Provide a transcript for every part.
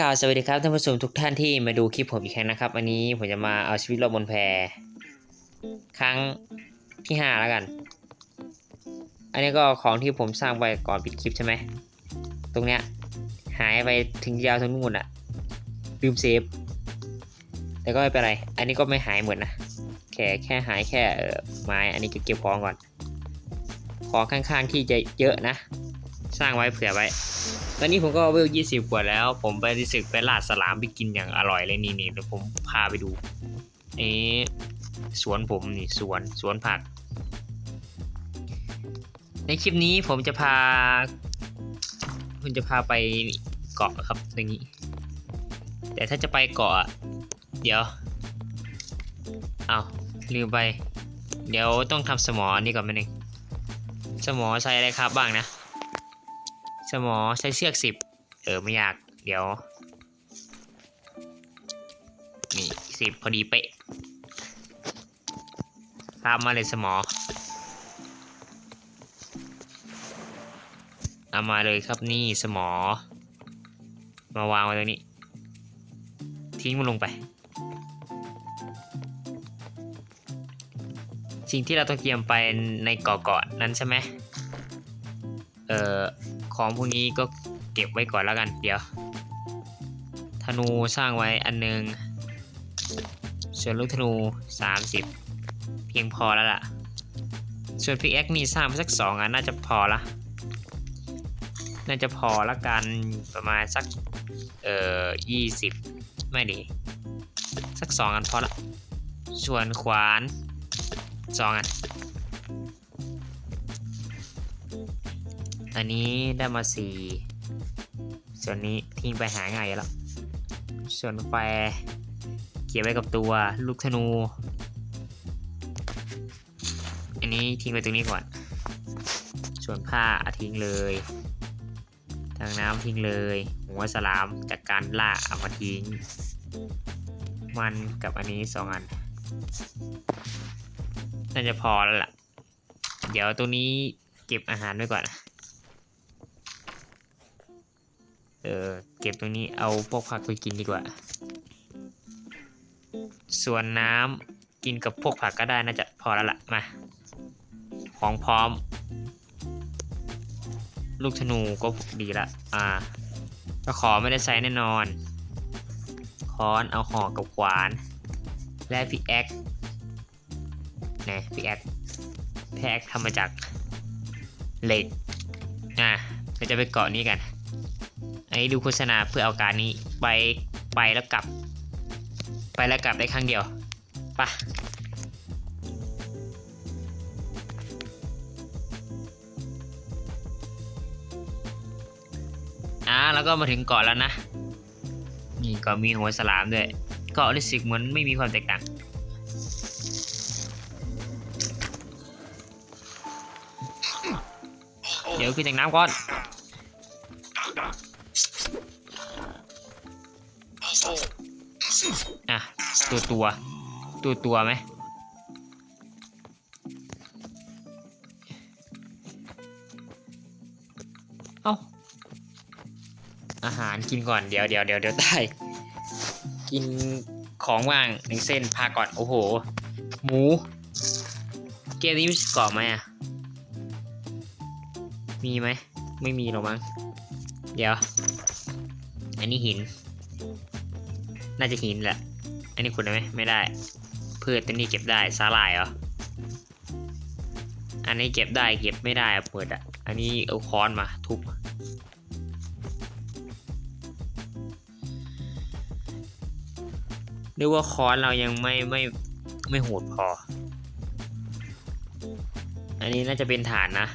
กล่าวสวัสดีครับท่านผู้ชมทุกท่านที่มาดูคลิปผมอีกครั้งนะครับ วันนี้ผมจะมาเอาชีวิตรอบบนแพครั้งที่ห้าแล้วกัน อันนี้ก็ของที่ผมสร้างไปก่อนปิดคลิปใช่ไหม ตรงเนี้ยหายไปถึงยาวถึงนู่นอะลืมเซฟ แต่ก็ไม่เป็นไร อันนี้ก็ไม่หายเหมือนนะ แค่แค่หายแค่เออไม้อันนี้เก็บของก่อน ของข้างๆที่จะเยอะนะ สร้างไว้เผื่อไว้ ตอนนี้ผมก็เวลยี่สิบกว่าแล้ว ผมไปรู้สึกไปลาดสลามไปกินอย่างอร่อยเลยนี่นี่เดี๋ยวผมพาไปดูเอ๊สวนผมนี่สวนสวนผัก ในคลิปนี้ผมจะพาผมจะพาไปเกาะครับตรงนี้ แต่ถ้าจะไปเกาะอะเดี๋ยวเอาลืมไป เดี๋ยวต้องทำสมอนี่ก่อนมาหนึ่งสมอใส่อะไรครับบ้างนะ สมอใช้เชือกสิบเออไม่ยาก เดี๋ยว นี่สิบพอดีเป๊ะตามมาเลยสมอเอามาเลยครับนี่สมอ มาวางไว้ตรงนี้ ทิ้งมันลงไป สิ่งที่เราต้องเตรียมไปในเกาะเกาะนั้นใช่ไหมเอ่อ ของพวกนี้ก็เก็บไว้ก่อนแล้วกัน เดี๋ยว ธนูสร้างไว้อันนึง ส่วนลูกธนู 30 เพียงพอแล้วล่ะ ส่วนพิกแอคนี่สร้างไปสักสองอันน่าจะพอละน่าจะพอละกันประมาณสัก เอ่อยี่สิบไม่ดี สักสองอันพอละ ส่วนขวานสองอัน อันนี้ได้มาสี่ส่วนนี้ทิ้งไปหาง่ายแล้ว ส่วนแฟร์เก็บไว้กับตัวลูกธนู อันนี้ทิ้งไว้ตรงนี้ก่อน ส่วนผ้าทิ้งเลยทางน้ำทิ้งเลย หัวสลามจากการล่าเอามาทิ้ง มันกับอันนี้สองอัน น่าจะพอแล้วล่ะ เดี๋ยวตัวนี้เก็บอาหารไว้ก่อน เออเก็บตรงนี้เอาพวกผักไปกินดีกว่า ส่วนน้ำกินกับพวกผักก็ได้น่าจะพอแล้วล่ะมา ของพร้อม ลูกธนูก็ดีละ อ่าตะขอไม่ได้ใช้แน่นอน ค้อนเอาหอกกับขวาน และพิกแอคนะพิกแอคพิกแอคทำมาจากเหล็ก อะเราจะไปเกาะนี้กัน อันนี้ดูโฆษณาเพื่อเอาการนี้ไปไปแล้วกลับ ไปแล้วกลับได้ครั้งเดียวปะอ่าแล้วก็มาถึงเกาะแล้วนะ นี่ก็มีหัวสลามด้วยเกาะรู้สึกเหมือนไม่มีความแตกต่างเดี๋ยวขึ้นจากน้ำก่อน ตัวตัวตัวตัวไหมเอาอาหารกินก่อนเดี๋ยวเดี๋ยวเดี๋ยวเดี๋ยวได้กินของว่างหนึ่งเส้นพาก่อนโอ้โห หมู เกมนี้มีกรอบไหมอะ มีไหม ไม่มีหรอกมั้งเดี๋ยว อันนี้หิน น่าจะหินแหละ อันนี้ขุดได้ไหมไม่ได้พืชตัวนี้เก็บได้สาหร่ายเหรออันนี้เก็บได้เก็บไม่ได้อะเปิดอะอันนี้เอาค้อนมาทุบหรือว่าค้อนเรายังไม่ไม่ไม่โหดพอ อันนี้น่าจะเป็นฐานนะ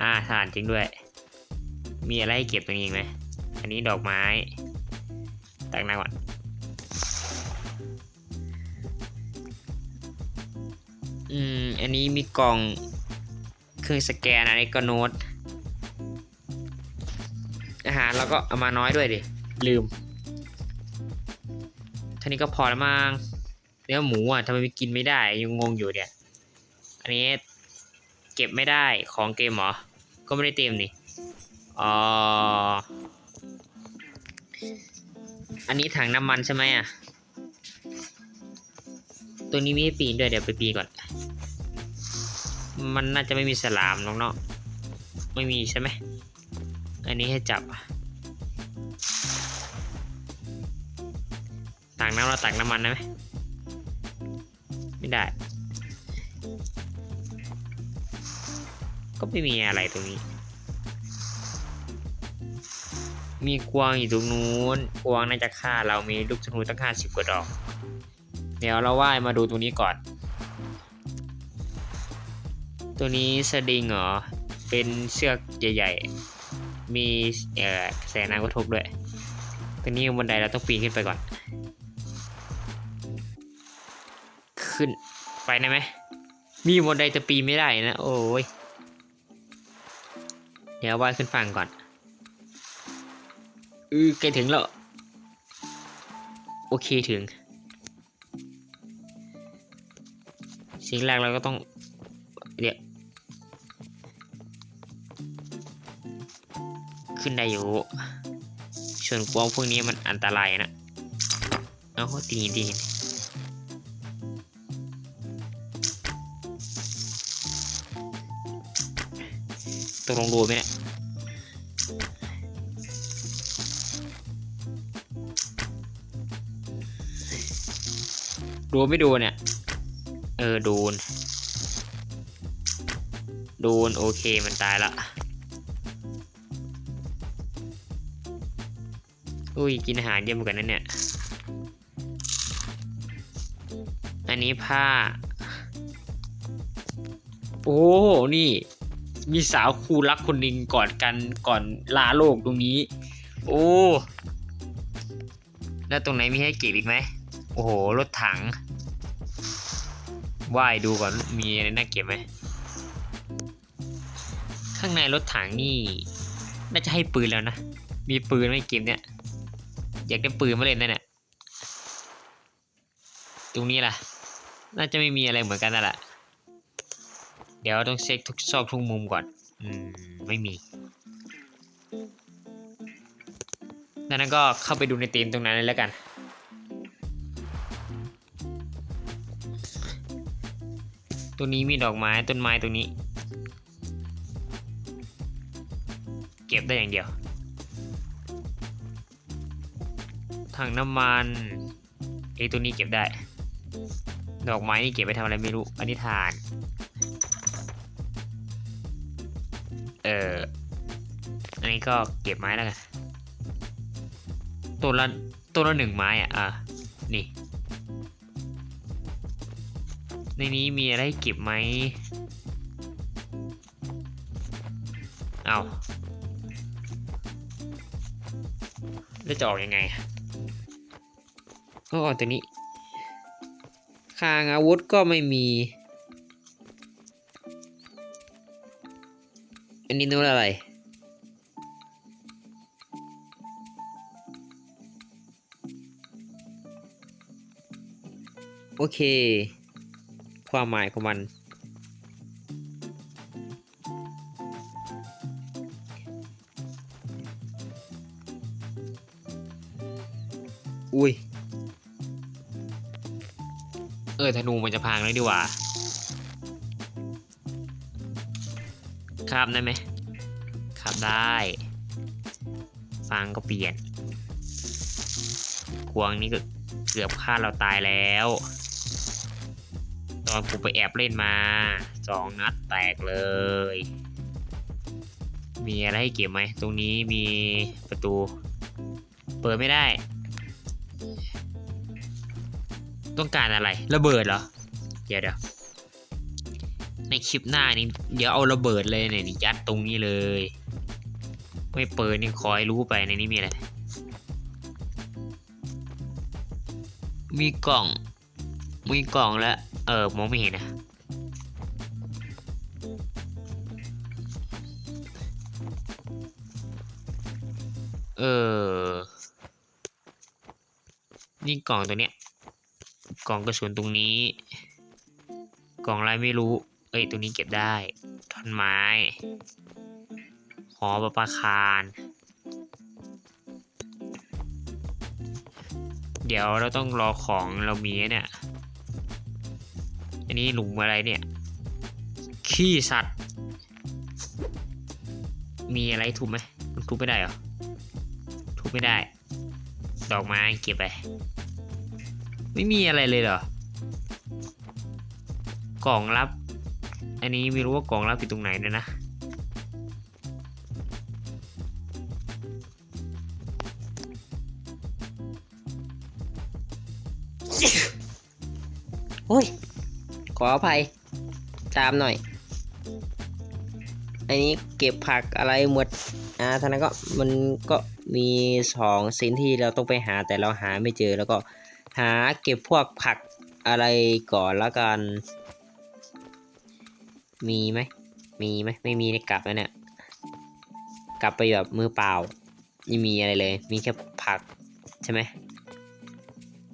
อ่าฐานจริงด้วย มีอะไรให้เก็บตรงนี้อีกไหม อันนี้ดอกไม้ ตักน้ำก่อน อืม อันนี้มีกล่องเครื่องสแกนอันนี้ก็โน้ต อาหารเราก็เอามาน้อยด้วยดิ ลืมเท่านี้ก็พอแล้วมั้งเนื้อหมูอะทำไมไม่กินไม่ได้ยังงงอยู่เนี่ย อันนี้เก็บไม่ได้ของเกมเหรอ ก็ไม่ได้เต็มนี่อ๋ออันนี้ถังน้ำมันใช่ไหมอะ ตัวนี้มีให้ปีนด้วยเดี๋ยวไปปีนก่อน มันน่าจะไม่มีสลามน้องเนาะไม่มีใช่ไหมอันนี้ให้จับตักน้ำเราตักน้ำมันได้ไหมไม่ได้ ก็ไม่มีอะไรตรงนี้ มีกวางอยู่ตรงนู้นกวางน่าจะฆ่าเรามีลูกธนูตั้งห้าสิบกว่าดอก เดี๋ยวเราว่ายมาดูตรงนี้ก่อน ตัวนี้สดิงเหรอ เป็นเชือกใหญ่ ๆ มีเอ่อแสงน้ำกระทบด้วย ตัวนี้บันไดเราต้องปีนขึ้นไปก่อน ขึ้นไปได้ไหม มีบันไดจะปีนไม่ได้นะ โอ้ย เดี๋ยวว่ายขึ้นฝั่งก่อน อือใกล้ถึงแล้ว โอเคถึง สิ่งแรกเราก็ต้อง ขึ้นได้อยู่ส่วนกวางพวกนี้มันอันตรายนะเอาตีนตีนตกลงดูไหมเนี่ยดูไม่ดูเนี่ย เออ โดน โดน โอเค มันตายละ อุ้ยกินอาหารเยอะเหมือนกันนั่นเนี่ย อันนี้ผ้า โอ้นี่ มีสาวคู่รักคนหนึ่งกอดกันก่อนลาโลกตรงนี้ โอ้แล้วตรงไหนมีให้เก็บอีกไหม โอ้โห รถถังว่ายดูก่อนมีอะไรน่าเก็บไหม ข้างในรถถังนี่ น่าจะให้ปืนแล้วนะ มีปืนไหม่เกมเนี่ย อยากได้ปืนมาเล่นนั่นแหละตรงนี้ล่ะ น่าจะไม่มีอะไรเหมือนกันนั่นแหละเดี๋ยวต้องเช็คทุกซอกทุกมุมก่อน อืม ไม่มีดังนั้นก็เข้าไปดูในตีมตรงนั้นเลยแล้วกัน ตัวนี้มีดอกไม้ต้นไม้ตรงนี้ เก็บได้อย่างเดียว ถังน้ำมันไอ้ตัวนี้เก็บได้ ดอกไม้นี่เก็บไปทำอะไรไม่รู้ อันนี้ทาน เอออันนี้ก็เก็บไม้แล้วกัน ตัวละตัวละหนึ่งไม้อะ อะ นี่ ในนี้มีอะไรเก็บไหม เอาแล้วจะออกยังไง อ๋ออกตัวนี้คางอาวุธก็ไม่มี อันนี้นู้นอะไร โอเค ความหมายของมัน ออธนูมันจะพังเลยดีกว่าข้ามได้ไหมข้ามได้ฟังก็เปลี่ยนควงนี่ก็เกือบฆ่าเราตายแล้ว ตอนผมไปแอบเล่นมาสองนัดแตกเลย มีอะไรให้เก็บไหม ตรงนี้มีประตู เปิดไม่ได้ ต้องการอะไรระเบิดเหรอ เดี๋ยวเดี๋ยวในคลิปหน้านี้เดี๋ยวเอาระเบิดเลยเนี่ยนี่ยัดตรงนี้เลย ไม่เปิดนี่คอยรู้ไปในนี้มีอะไร มีกล่อง มีกล่องแล้ว เออมองไม่เห็นนะเออ นี่กล่องตัวเนี้ย กล่องกระสุนตรงนี้ กล่องอะไรไม่รู้ เอ้ยตรงนี้เก็บได้ท่อนไม้หอประปาคาร เดี๋ยวเราต้องรอของเรามีเนี่ย อันนี้หลุมอะไรเนี่ย ขี้สัตว์ มีอะไรทุบไหมมันทุบไม่ได้เหรอ ทุบไม่ได้ ดอกไม้เก็บไป ไม่มีอะไรเลยเหรอ กล่องลับ อันนี้ไม่รู้ว่ากล่องลับอยู่ตรงไหนเลยนะโอ้ย ขออภัย ตามหน่อย อันนี้เก็บผักอะไรหมด อ่าท่านั้นก็มันก็มีสองสิ่งที่เราต้องไปหาแต่เราหาไม่เจอแล้วก็ หาเก็บพวกผักอะไรก่อนละกัน มีไหม มีไหม ไม่มีในกลับแล้วเนี่ย กลับไปแบบมือเปล่าไม่มีอะไรเลย มีแค่ผักใช่ไหม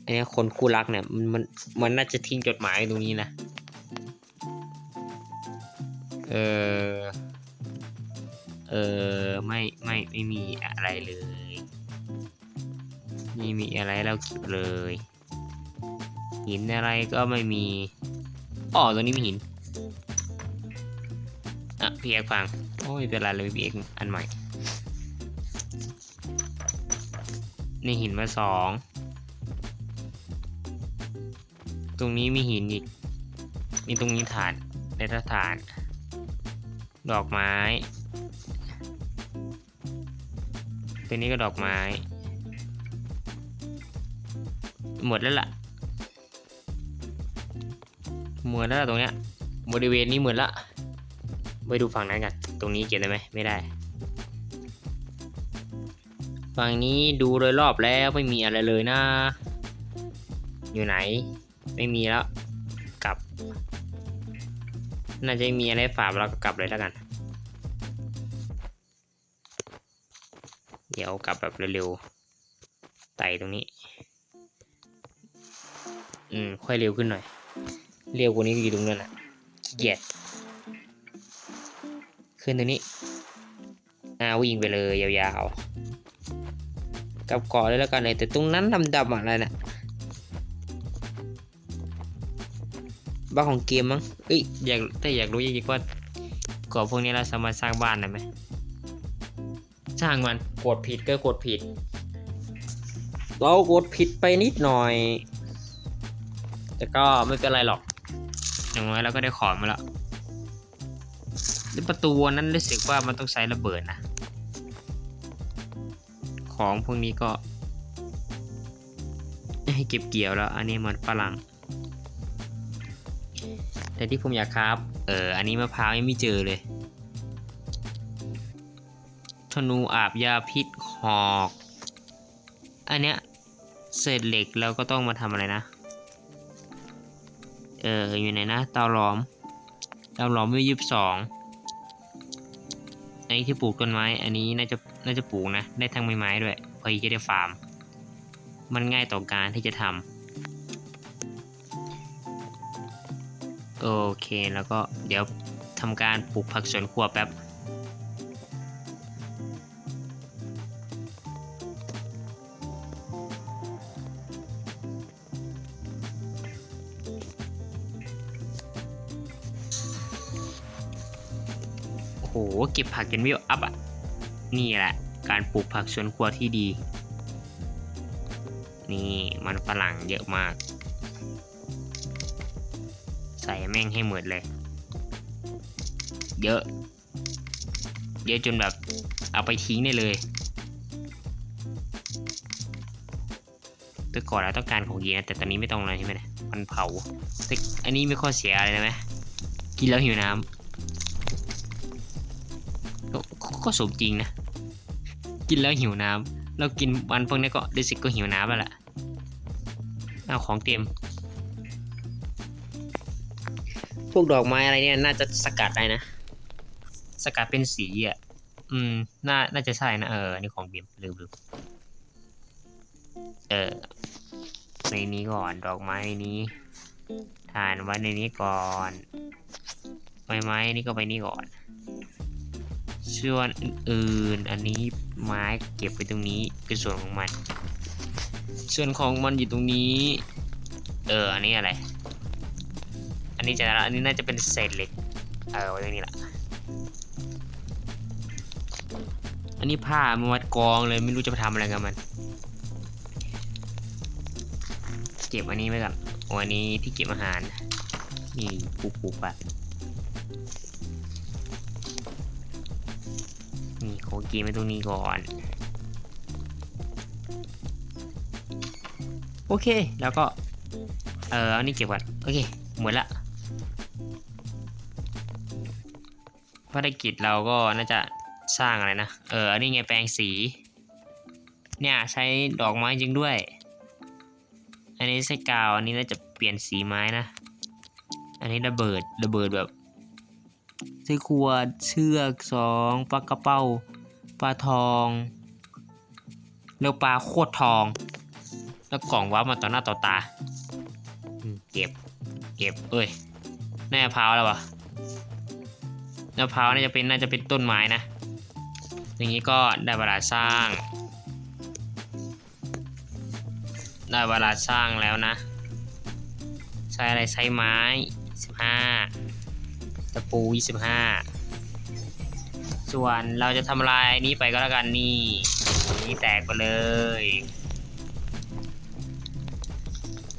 อันนี้คนคู่รักเนี่ย มันมันมันน่าจะทิ้งจดหมายตรงนี้นะ เออ เออ ไม่ไม่ไม่มีอะไรเลย ไม่มีอะไรแล้วเก็บเลย หินอะไรก็ไม่มีอ๋อตรงนี้มีหินอะพี่เอกฟังโอ้ยเป็นไรเลยพี่เอกอันใหม่นี่หินมาสองตรงนี้มีหินอีกนี่ตรงนี้ฐานในฐาน ดอกไม้ตัวนี้ก็ดอกไม้ หมดแล้วล่ะ หมดแล้วตรงเนี้ยบริเวณนี้เหมดละไปดูฝั่งนั้นกัน ตรงนี้เก็บได้ไหมไม่ได้ ฝั่งนี้ดูโดยรอบแล้วไม่มีอะไรเลยนะ อยู่ไหน ไม่มีแล้ว กลับ น่าจะมีอะไรฝากเราก็กลับเลยแล้วกัน เดี๋ยวกลับแบบเร็วๆ ไต่ตรงนี้ อืม ค่อยเร็วขึ้นหน่อย เร็วกว่านี้ก็อยู่ตรงนั้นแหละขี้เกียจขึ้นตรงนี้อ่าวิ่งไปเลยยาวๆกลับเกาะเลยแล้วกันเลยแต่ตรงนั้นดำๆอะไรน่ะบ้านของเกมมั้งเอ้ยอยากแต่อยากรู้จริงๆว่าเกาะพวกนี้เราสามารถสร้างบ้านได้ไหมช่างมันกดผิดก็กดผิด เรากดผิดไปนิดหน่อย แต่ก็ไม่เป็นไรหรอก อย่างน้อยเราก็ได้ของมาแล้วประตูนั้นรู้สึกว่ามันต้องใช้ระเบิดนะ ของพวกนี้ก็ ให้เก็บเกี่ยวแล้ว อันนี้มันฝรั่ง แต่ที่ผมอยากครับ เออ อันนี้มะพร้าวยังไม่เจอเลย ธนูอาบยาพิษหอก อันเนี้ยเศษเหล็กแล้วก็ต้องมาทำอะไรนะ เอออยู่ไหนนะเตาหลอมเตาหลอมวิวยิบสองอันนี้ที่ปลูกต้นไม้ อันนี้น่าจะน่าจะปลูกนะ ได้ทั้งไม้ไม้ด้วยพอจะได้ฟาร์ม มันง่ายต่อการที่จะทำโอเคแล้วก็เดี๋ยวทำการปลูกผักสวนครัวแป๊บ ก็บผักจนวิวอัพอะ นี่แหละ การปลูกผักสวนครัวที่ดี นี่มันฝรั่งเยอะมาก ใส่แม่งให้หมดเลย เยอะ เยอะจนแบบเอาไปทิ้งได้เลยแต่ก่อนเราต้องการของดีนะแต่ตอนนี้ไม่ต้องแล้วใช่ไหมเนี่ยมันเผาแต่อันนี้ไมีข้อเสียอะไรนะไหมกินแล้วหิวน้ำ ก็สมจริงนะ กินแล้วหิวน้ำเรากินวันพวกนี้ก็รู้สึกก็หิวน้ำแล้วล่ะเอาของเต็ม พวกดอกไม้อะไรเนี่ยน่าจะสกัดได้นะ สกัดเป็นสีอะ อืม น่า น่าจะใช่นะ เอออันนี้ของเบียมลืมลืมเออ ในนี้ก่อน ดอกไม้ในนี้ฐานไว้ในนี้ก่อน ไม้ไม้นี่ก็ไปนี่ก่อน ส่วนอื่นๆ อันนี้ไม้เก็บไว้ตรงนี้คือส่วนของมัน ส่วนของมันอยู่ตรงนี้ เออ อันนี้อะไร อันนี้จะอันนี้น่าจะเป็นเศษเหล็ก เออไว้ตรงนี้แหละอันนี้ผ้ามันวัดกองเลยไม่รู้จะไปทำอะไรกับมัน เก็บอันนี้ไว้ก่อนอันนี้ที่เก็บอาหาร นี่ปูปูปะนี่ ขอเกมไว้ตรงนี้ก่อน โอเค แล้วก็ เอออันนี้เก็บก่อน โอเค หมดละภารกิจเราก็น่าจะสร้างอะไรนะ เอออันนี้ไงแปลงสี เนี่ยใช้ดอกไม้จริงด้วย อันนี้ใช้กาว อันนี้น่าจะเปลี่ยนสีไม้นะ อันนี้ระเบิด ระเบิดแบบใช้ขวดเชือกสองปลากระเป้า ปลาทองแล้วปลาโคตรทอง แล้วกล่องว้ามาต่อหน้าต่อตาเก็บ เก็บเอ้ยน่าพร้าวแล้ววะมะพร้าวน่าจะเป็นน่าจะเป็นต้นไม้นะ อย่างนี้ก็ได้เวลาสร้าง ได้เวลาสร้างแล้วนะ ใช้อะไรใช้ไม้ 15 ตะปู 25 ส่วนเราจะทำลายนี้ไปก็แล้วกันนี่นี่แตกไปเลย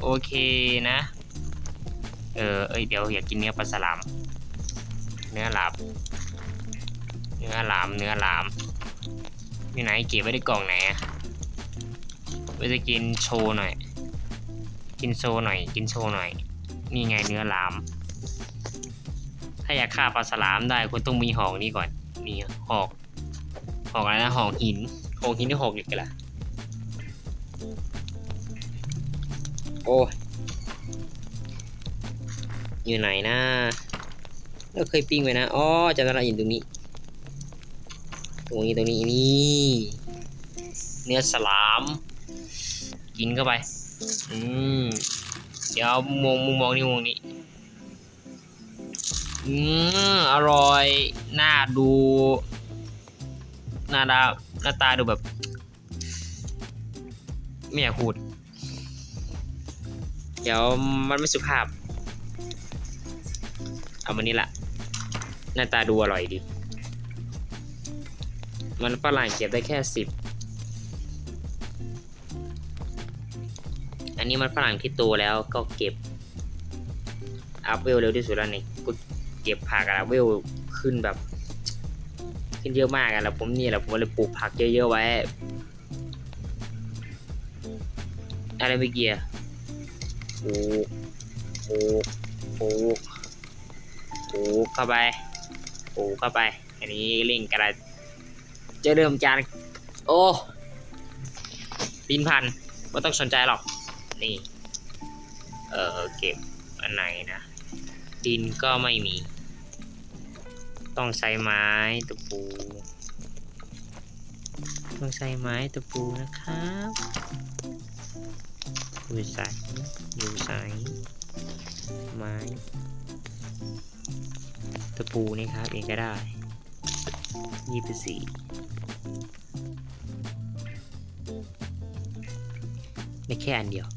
โอเคนะ เออเอ้ยเดี๋ยวอยากกินเนื้อปลาสลาม เนื้อหลามเนื้อหลามเนื้อหลามอยู่ไหนเก็บไว้ในกล่องไหนอะไว้จะกินโชว์หน่อย กินโชว์หน่อย กินโชว์หน่อย นี่ไงเนื้อหลาม ถ้าอยากฆ่าปลาสลามได้คุณต้องมีหอกนี้ก่อน นี่หอก หอกอะไรนะหอกหินหอกหินที่หอกเหล็กกันละโอ้ยอยู่ไหนนะเราเคยปิ้งไว้นะอ๋อจำได้ละอยู่ตรงนี้ ตรงนี้ตรงนี้นี่เนื้อสลาม กินเข้าไป อืมเดี๋ยวมองมุมมองนี่มองนี้ อืมอร่อย หน่าดู หน้าดาหน้าตาดูแบบไม่อยากพูด เดี๋ยวมันไม่สุภาพ เอามันนี่ละ หน้าตาดูอร่อยดี มันฝรั่งเก็บได้แค่สิบ อันนี้มันฝรั่งที่โตแล้วก็เก็บอัพเวลเร็วที่สุดแล้วนี่ เก็บผักอะเวลขึ้นแบบ ขึ้นเยอะมากอะแล้วผมนี่แหละผมเลยปลูกผักเยอะๆไว้ อะไรเมื่อกี้อะปลูกปลูกปลูกปลูกเข้าไปปลูกเข้าไป อันนี้เร่งกระจะเริ่มจานโอ้ดินพันไม่ต้องสนใจหรอก นี่ เออเก็บอันไหนนะ ดินก็ไม่มี ต้องใช้ไม้ตะปู ต้องใช้ไม้ตะปูนะครับอยู่ใส่อยู่ใส่ไม้ตะปูนี่ครับเองก็ได้ยี่สิบสี่ได้แค่อันเดียว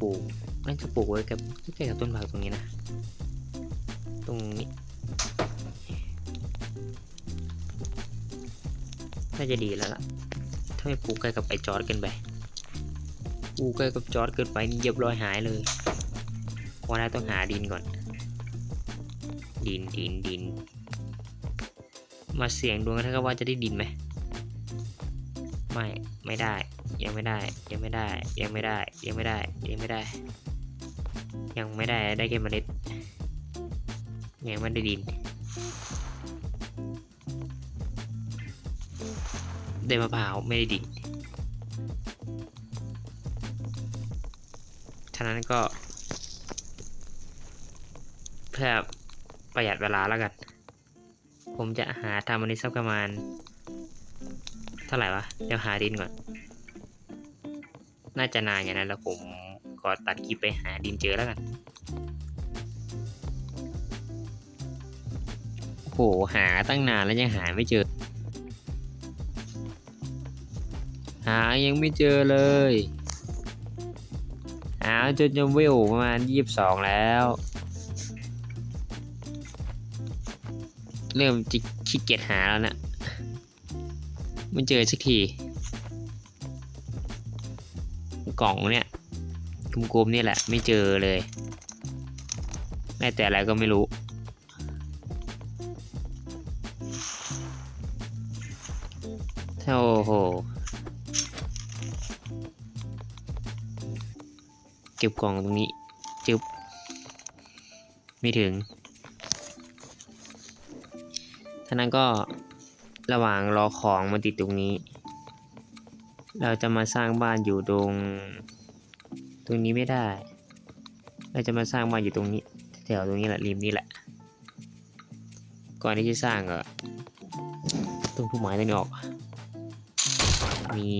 ปู นั่นจะปลูกไว้กับใกล้กับต้นผักตรงนี้นะ ตรงนี้น่าจะดีแล้วล่ะ ถ้าไม่ปลูกใกล้กับไอจอร์ดเกินไปปลูกใกล้กับจอร์ดเกินไปนี่เรียบร้อยหายเลยวันนี้ต้องหาดินก่อน ดินดินดิน มาเสี่ยงดวงกันนะครับว่าจะได้ดินไหมไม่ ไม่ได้ ยังไม่ได้ ยังไม่ได้ ยังไม่ได้ ยังไม่ได้ ยังไม่ได้ ยังไม่ได้ได้แค่เมล็ดยังไม่ได้ดิน ได้มะพร้าวไม่ได้ดินฉะนั้นก็ เพื่อประหยัดเวลาแล้วกัน ผมจะหาทำอันนี้สักประมาณ เท่าไหร่วะ เดี๋ยวหาดินก่อน น่าจะนานอย่างนั้นแล้วผม ก็ตัดคลิปไปหาดินเจอแล้วกัน โอ้โห หาตั้งนานแล้วยังหาไม่เจอ หายังไม่เจอเลย หาจนจะเวประมาณยี่สิบสองแล้ว เริ่มจะขี้เกียจหาแล้วนะไม่เจอสักทีกล่องเนี่ย กลมๆนี่แหละ ไม่เจอเลย แม้แต่อะไรก็ไม่รู้ โอ้โห เก็บกล่องตรงนี้จึบไม่ถึงท่านั้นก็ระหว่างรอของมาติดตรงนี้ เราจะมาสร้างบ้านอยู่ตรง รงนี้ไม่ได้ เราจะมาสร้างบ้านอยู่ตรงนี้ แถวตรงนี้แหละริมนี้แหละ ก่อนที่จะสร้างก็ต้องผู้ไม้ตัวนี้ออก มี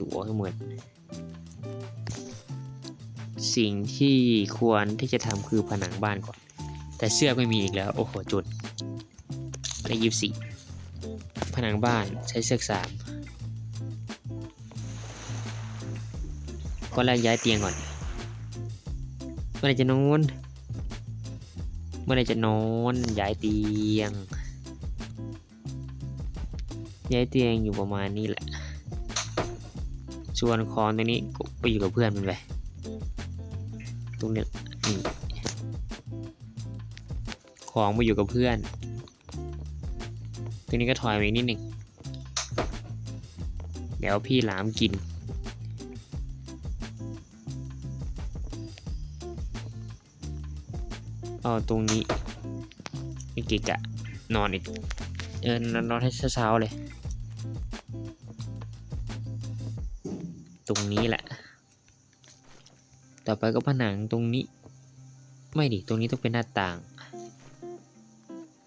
ตัวให้หมดสิ่งที่ควรที่จะทำคือผนังบ้านก่อน แต่เสื้อไม่มีอีกแล้ว โอ้โหจุดได้ยิบสี่ผนังบ้านใช้เสือกสาม ก็แรกย้ายเตียงก่อน เมื่อไรจะนอน เมื่อไรจะนอนย้ายเตียง ย้ายเตียงอยู่ประมาณนี้แหละ ส่วนคอนตรงนี้ก็ไปอยู่กับเพื่อนมันไปตรงนี้นี่ของมาอยู่กับเพื่อน ตรงนี้ก็ถอยไปนิดหนึ่งเดี๋ยวพี่หลามกิน เอาตรงนี้ไม่เกะกะนอนอีก เออนอนนอนให้เช้าๆเลย ตรงนี้แหละ ต่อไปก็ผนังตรงนี้ ไม่ดิ ตรงนี้ต้องเป็นหน้าต่าง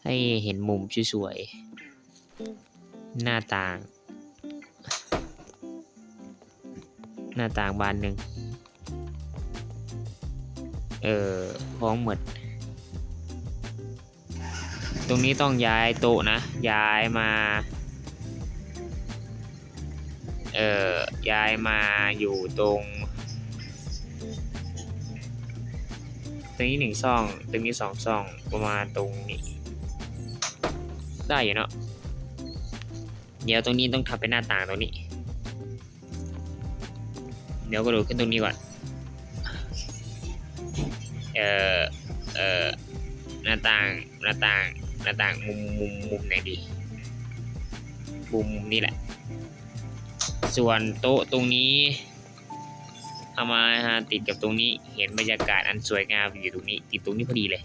ให้เห็นมุมสวยๆ หน้าต่าง หน้าต่างบานหนึ่ง เออพ้องหมด ตรงนี้ต้องย้ายโต๊ะนะ ย้ายมา เอ่อ ย้ายมาอยู่ตรง ตรงนี้หนึ่งช่อง ตรงนี้สองช่อง ประมาณตรงนี้ ได้อยู่เนาะ เดี๋ยวตรงนี้ต้องทำเป็นหน้าต่างตรงนี้ เดี๋ยวก็ดูขึ้นตรงนี้ก่อน เอ่อ เอ่อหน้าต่างหน้าต่าง หน้าต่างมุมมุมมุมไหนดีมุมมุมนี้แหละ ส่วนโต๊ะตรงนี้เอามาติดกับตรงนี้เห็นบรรยากาศอันสวยงามอยู่ตรงนี้ ติดตรงนี้พอดีเลย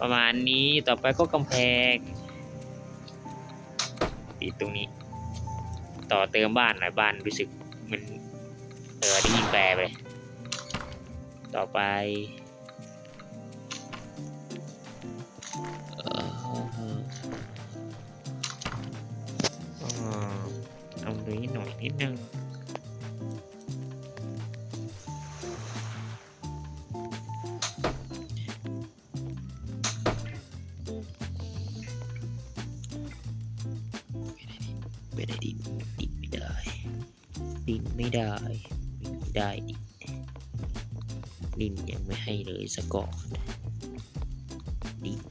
ประมาณนี้ต่อไปก็กำแพง ติดตรงนี้ ต่อเติมบ้านหน่อยบ้านรู้สึกมันเออได้ยินแปลไป ต่อไป นี้หน่อยนิดนึงไม่ได้ดิดิไม่ได้ดิไม่ได้ไม่ได้ดิดินยังไม่ให้เลยสกก่อนดิน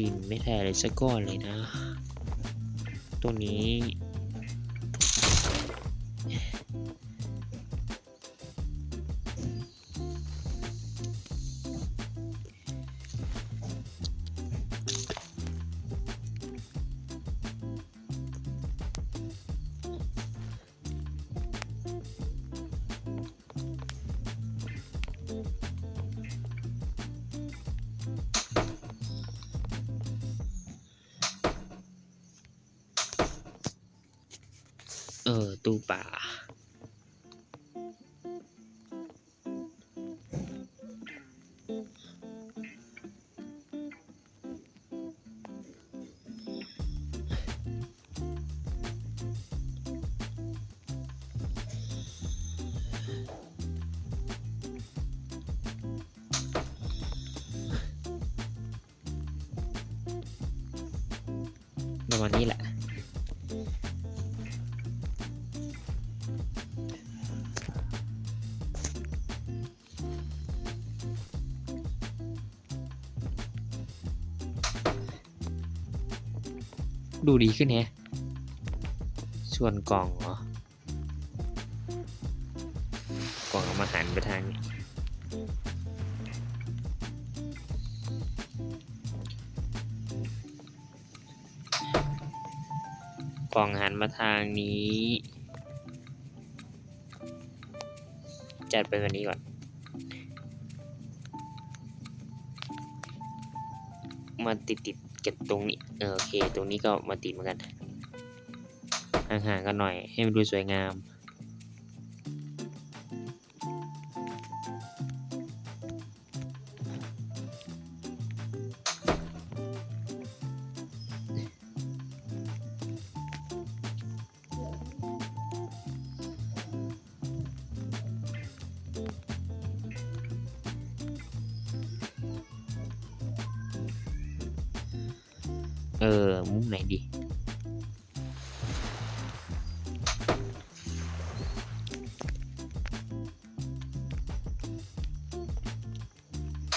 ดินไม่แท้เลยสักก้อนเลยนะ ตัวนี้ ประมาณนี้แหละ ดูดีขึ้นแฮะส่วนกล่องเหรอ กล่องเอามาหันไปทางนี้ กล่องหันมาทางนี้ จัดไปแบบนี้ก่อน มาติดติดๆกับตรงนี้ โอเค ตรงนี้ก็มาติดเหมือนกันห่างๆกันหน่อยให้มันดูสวยงาม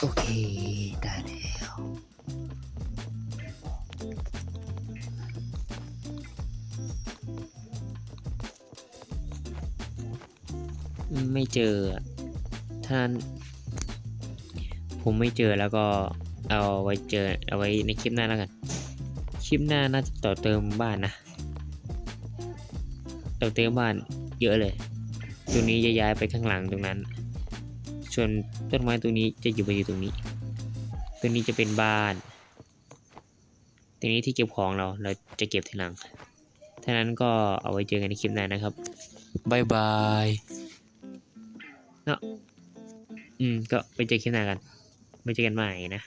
โอเค ได้แล้วไม่เจอท่านผมไม่เจอแล้วก็เอาไว้เจอเอาไว้ในคลิปหน้าแล้วกัน คลิปหน้าน่าจะต่อเติมบ้านนะ ต่อเติมบ้านเยอะเลย ตรงนี้จะย้ายไปข้างหลังตรงนั้น ส่วนต้นไม้ตัวนี้จะอยู่ไปอยู่ตรงนี้ ตัวนี้จะเป็นบ้าน ตัวนี้ที่เก็บของเรา เราจะเก็บทีหลังท่านั้นก็เอาไว้เจอกันในคลิปหน้านะครับบายบายเนาะอืม ก็ไปเจอคลิปหน้ากัน ไม่เจอกันใหม่นะ